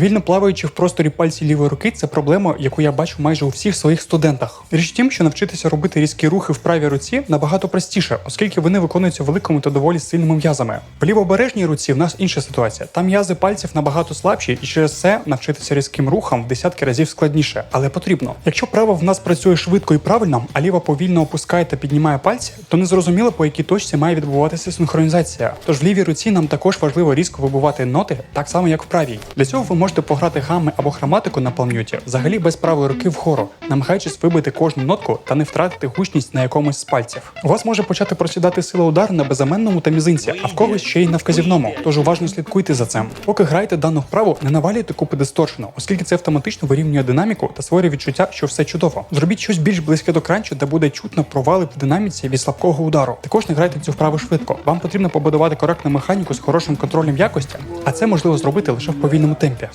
Повільно плаваючи в просторі пальці лівої руки, це проблема, яку я бачу майже у всіх своїх студентах. Річ в тім, що навчитися робити різкі рухи в правій руці набагато простіше, оскільки вони виконуються великими та доволі сильними м'язами. В лівобережній руці в нас інша ситуація. Там м'язи пальців набагато слабші, і через це навчитися різким рухам в десятки разів складніше, але потрібно. Якщо права в нас працює швидко і правильно, а ліва повільно опускає та піднімає пальці, то не зрозуміло, по якій точці має відбуватися синхронізація. Тож в лівій руці нам також важливо різко вибивати ноти, так само як в правій. Для цього ви можете пограти гами або хроматику на палм'юті, взагалі без правої руки вгору, намагаючись вибити кожну нотку та не втратити гучність на якомусь з пальців. У вас може почати просідати сила удару на безаменному та мізинці, а в когось ще й на вказівному. Тож уважно слідкуйте за цим. Поки граєте дану вправу, не навалюйте купи дисторшену, оскільки це автоматично вирівнює динаміку та створює відчуття, що все чудово. Зробіть щось більш близьке до кранчу, де буде чутно провали в динаміці від слабкого удару. Також не грайте цю вправу швидко. Вам потрібно побудувати коректну механіку з хорошим контролем якості, а це можливо зробити лише в повільному темпі.